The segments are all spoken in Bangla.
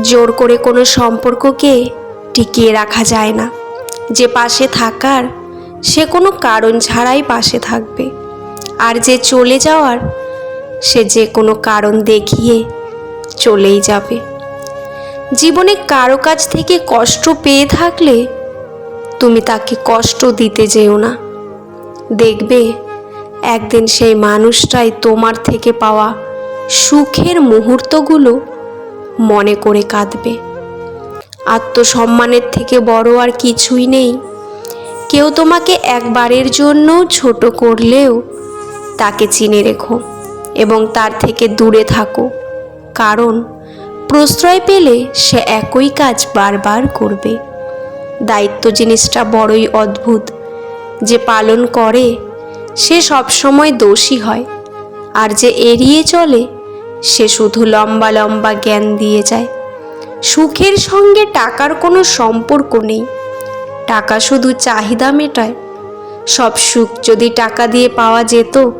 জোর করে কোনো সম্পর্ককে টিকিয়ে রাখা যায় না। যে পাশে থাকার, সে কোনো কারণ ছাড়াই পাশে থাকবে। আর যে চলে যাওয়ার, সে যে কোনো কারণ দেখিয়ে চলেই যাবে। জীবনে কারও কাছ থেকে কষ্ট পেয়ে থাকলে তুমি তাকে কষ্ট দিতে যেও না। দেখবে, একদিন সেই মানুষটাই তোমার থেকে পাওয়া সুখের মুহূর্তগুলো মনে করে কাঁদবে। আত্মসম্মানের থেকে বড় আর কিছুই নেই। কেউ তোমাকে একবারের জন্য ছোট করলেও তাকে চিনে রেখো এবং তার থেকে দূরে থাকো। কারণ প্রশ্রয় পেলে সে একই কাজ বারবার করবে। দায়িত্ব জিনিসটা বড়ই অদ্ভুত। যে পালন করে, সে সবসময় দোষী হয়। আর যে এড়িয়ে চলে সে শুধু লম্বা লম্বা জ্ঞান দিয়ে যায়। সুখের সঙ্গে টাকার কোনো সম্পর্ক নেই। টাকা শুধু চাহিদা মেটায়। সব সুখ যদি টাকা দিয়ে পাওয়া যেত,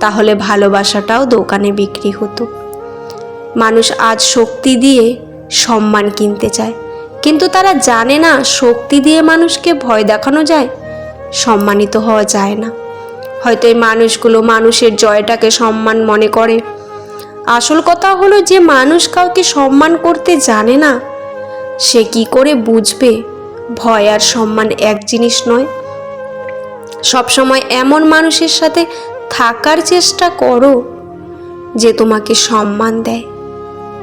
তাহলে ভালোবাসাটাও দোকানে বিক্রি হতো। মানুষ আজ শক্তি দিয়ে সম্মান কিনতে চায়। কিন্তু তারা জানে না শক্তি দিয়ে মানুষকে ভয় দেখানো যায়, সম্মানিত হওয়া যায় না। হয়তো এই মানুষগুলো মানুষের জয়টাকে সম্মান মনে করে। আসল কথা হলো যে মানুষ কাউকে সম্মান করতে জানে না, সে কি করে বুঝবে? ভয় আর সম্মান এক জিনিস নয়। সবসময় এমন মানুষের সাথে থাকার চেষ্টা করো যে তোমাকে সম্মান দেয়।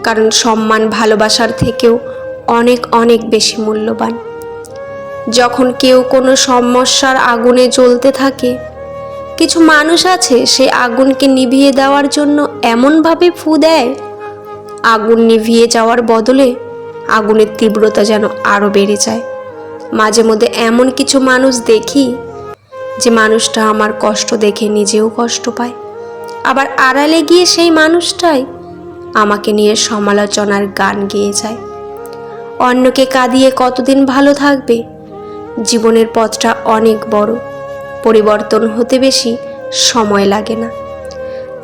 কারণ সম্মান ভালোবাসার থেকেও অনেক অনেক বেশি মূল্যবান। যখন কেউ কোনো সমস্যার আগুনে জ্বলতে থাকে কিছু মানুষ আছে, সে আগুনকে নিভিয়ে দেওয়ার জন্য এমনভাবে ফু দেয়। আগুন নিভিয়ে যাওয়ার বদলে আগুনের তীব্রতা যেন আরও বেড়ে যায়। মাঝে মধ্যে এমন কিছু মানুষ দেখি, যে মানুষটা আমার কষ্ট দেখে নিজেও কষ্ট পায়। আবার আড়ালে গিয়ে সেই মানুষটাই আমাকে নিয়ে সমালোচনার গান গেয়ে যায়। অন্যকে কাঁদিয়ে কতদিন ভালো থাকবে? জীবনের পথটা অনেক বড়। পরিবর্তন হতে বেশি সময় লাগে না।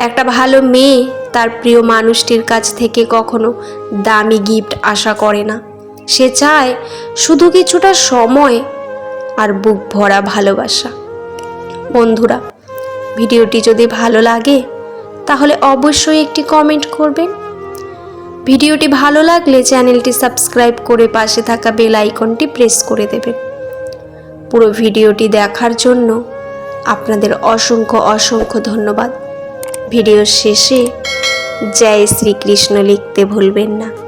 একটা ভালো মেয়ে তার প্রিয় মানুষটির কাছ থেকে কখনো দামি গিফট আশা করে না। সে চায় শুধু কিছুটা সময় আর বুক ভরা ভালোবাসা। বন্ধুরা, ভিডিওটি যদি ভালো লাগে, তাহলে অবশ্যই একটি কমেন্ট করবেন। ভিডিওটি ভালো লাগলে চ্যানেলটি সাবস্ক্রাইব করে পাশে থাকা বেল আইকনটি প্রেস করে দেবেন। পুরো ভিডিওটি দেখার জন্য আপনাদের অসংখ্য অসংখ্য ধন্যবাদ। ভিডিও শেষে জয় শ্রীকৃষ্ণ লিখতে ভুলবেন না।